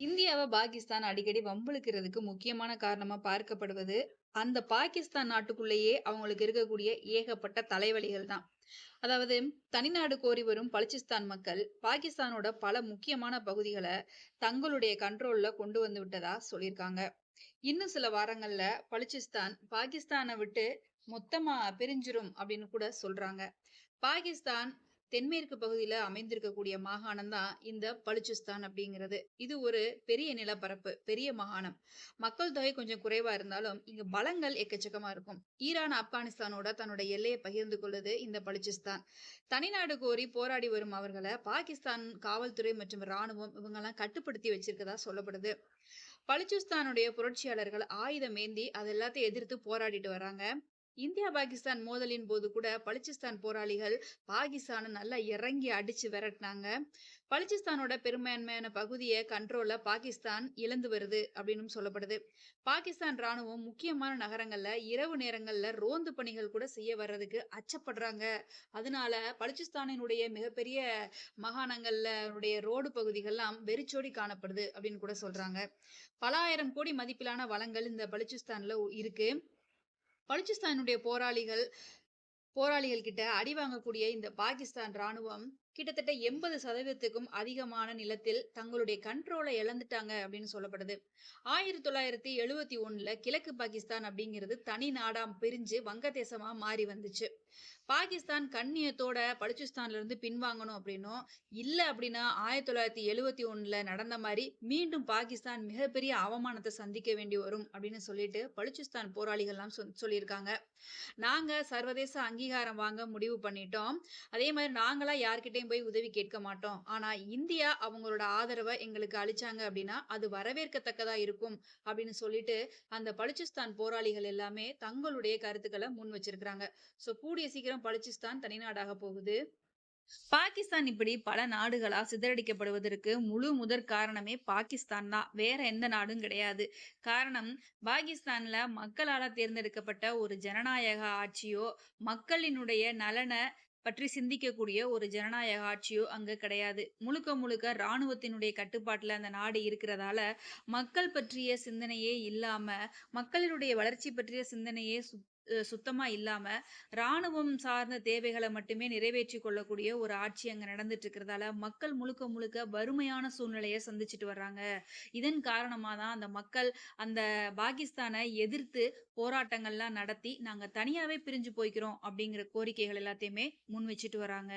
இந்தியாவை பாகிஸ்தான் அடிக்கடி வம்பிழுக்கிறதுக்கு முக்கியமான காரணமா பார்க்கப்படுவது, அந்த பாகிஸ்தான் நாட்டுக்குள்ளேயே அவங்களுக்கு இருக்கக்கூடிய ஏகப்பட்ட தலைவலிகள் தான். அதாவது தனிநாடு கோரி வரும் பலுச்சிஸ்தான் மக்கள், பாகிஸ்தானோட பல முக்கியமான பகுதிகளை தங்களுடைய கண்ட்ரோல்ல கொண்டு வந்து விட்டதா சொல்லியிருக்காங்க. இன்னும் சில வாரங்கள்ல பலுச்சிஸ்தான் பாகிஸ்தானை விட்டு மொத்தமா பிரிஞ்சிரும் அப்படின்னு கூட சொல்றாங்க. பாகிஸ்தான் தென்மேற்கு பகுதியில அமைந்திருக்கக்கூடிய மாகாணம் தான் இந்த பலுச்சிஸ்தான் அப்படிங்கிறது. இது ஒரு பெரிய நிலப்பரப்பு, பெரிய மாகாணம். மக்கள் தொகை கொஞ்சம் குறைவா இருந்தாலும், இங்க பலங்கள் எக்கச்சக்கமா இருக்கும். ஈரான், ஆப்கானிஸ்தானோட தன்னோட எல்லையை பகிர்ந்து கொள்ளுது இந்த பலுச்சிஸ்தான். தனிநாடு கோரி போராடி வரும் அவர்களை பாகிஸ்தான் காவல்துறை மற்றும் ராணுவம் இவங்கெல்லாம் கட்டுப்படுத்தி வச்சிருக்கதா சொல்லப்படுது. பலுச்சிஸ்தானுடைய புரட்சியாளர்கள் ஆயுதம் ஏந்தி அது எல்லாத்தையும் எதிர்த்து போராடிட்டு வராங்க. இந்தியா, பாகிஸ்தான் மோதலின் போது கூட பலுச்சிஸ்தான் போராளிகள் பாகிஸ்தானை நல்லா இறங்கி அடிச்சு விரட்டினாங்க பலிச்சிஸ்தானோட பெரும்பான்மையான பகுதியை கண்ட்ரோல பாகிஸ்தான் இழந்து வருது அப்படின்னும் சொல்லப்படுது. பாகிஸ்தான் ராணுவம் முக்கியமான நகரங்கள்ல இரவு நேரங்கள்ல ரோந்து பணிகள் கூட செய்ய வர்றதுக்கு அச்சப்படுறாங்க. அதனால பலுச்சிஸ்தானினுடைய மிகப்பெரிய மாகாணங்கள்ல உடைய ரோடு பகுதிகள்லாம் வெறிச்சோடி காணப்படுது அப்படின்னு கூட சொல்றாங்க. பல ஆயிரம் கோடி மதிப்பிலான வளங்கள் இந்த பலிச்சிஸ்தான்ல இருக்கு. பலுச்சிஸ்தானுடைய போராளிகள் போராளிகள் கிட்ட அடி வாங்கக்கூடிய இந்த பாகிஸ்தான் ராணுவம் கிட்டத்தட்ட 80% அதிகமான நிலத்தில் தங்களுடைய கண்ட்ரோலை இழந்துட்டாங்க அப்படின்னு சொல்லப்படுது. 1971ல கிழக்கு பாகிஸ்தான் அப்படிங்கிறது தனி நாடாம் பிரிஞ்சு வங்கதேசமா மாறி வந்துச்சு. பாகிஸ்தான் கண்ணியத்தோட பலுச்சிஸ்தான்ல இருந்து பின்வாங்கணும் அப்படின்னும், இல்லை அப்படின்னா 1971ல நடந்த மாதிரி மீண்டும் பாகிஸ்தான் மிகப்பெரிய அவமானத்தை சந்திக்க வேண்டி வரும் அப்படின்னு சொல்லிட்டு பலுச்சிஸ்தான் போராளிகள்லாம் சொ சொல்லியிருக்காங்க. நாங்கள் சர்வதேச அங்கீகாரம் வாங்க முடிவு பண்ணிட்டோம். அதே மாதிரி நாங்களாம் யார்கிட்டையும் போய் உதவி கேட்க மாட்டோம். ஆனால் இந்தியா அவங்களோட ஆதரவை எங்களுக்கு அளிச்சாங்க அப்படின்னா, அது வரவேற்கத்தக்கதாக இருக்கும் அப்படின்னு சொல்லிட்டு அந்த பலுச்சிஸ்தான் போராளிகள் எல்லாமே தங்களுடைய கருத்துக்களை முன் வச்சிருக்கிறாங்க ஸோ கூடிய சீக்கிரம் பலுச்சிஸ்தான் தனிநாடாக போகுது. பாகிஸ்தான் இப்படி பல நாடுகளா சிதறடிக்கப்படுவதற்கு முழு முதற் காரணமே பாகிஸ்தான் தான். வேற எந்த நாடும் கிடையாது. காரணம் பாகிஸ்தான்ல மக்களால தேர்ந்தெடுக்கப்பட்ட ஒரு ஜனநாயக ஆட்சியோ, மக்களினுடைய நலன பற்றி சிந்திக்கக்கூடிய ஒரு ஜனநாயக ஆட்சியோ அங்க கிடையாது. முழுக்க முழுக்க இராணுவத்தினுடைய கட்டுப்பாட்டில் அந்த நாடு இருக்கிறதால, மக்கள் பற்றிய சிந்தனையே இல்லாம, மக்களினுடைய வளர்ச்சி பற்றிய சிந்தனையே சுத் சுத்தமாக இல்லாமல் ராணுவம் சார்ந்த தேவைகளை மட்டுமே நிறைவேற்றி கொள்ளக்கூடிய ஒரு ஆட்சி அங்கே நடந்துட்டு இருக்கிறதால, மக்கள் முழுக்க முழுக்க வறுமையான சூழ்நிலையை சந்திச்சுட்டு வர்றாங்க. இதன் காரணமாக தான் அந்த மக்கள் அந்த பாகிஸ்தானை எதிர்த்து போராட்டங்கள்லாம் நடத்தி, நாங்கள் தனியாகவே பிரிஞ்சு போய்க்கிறோம் அப்படிங்கிற கோரிக்கைகள் எல்லாத்தையுமே முன் வச்சுட்டு வராங்க.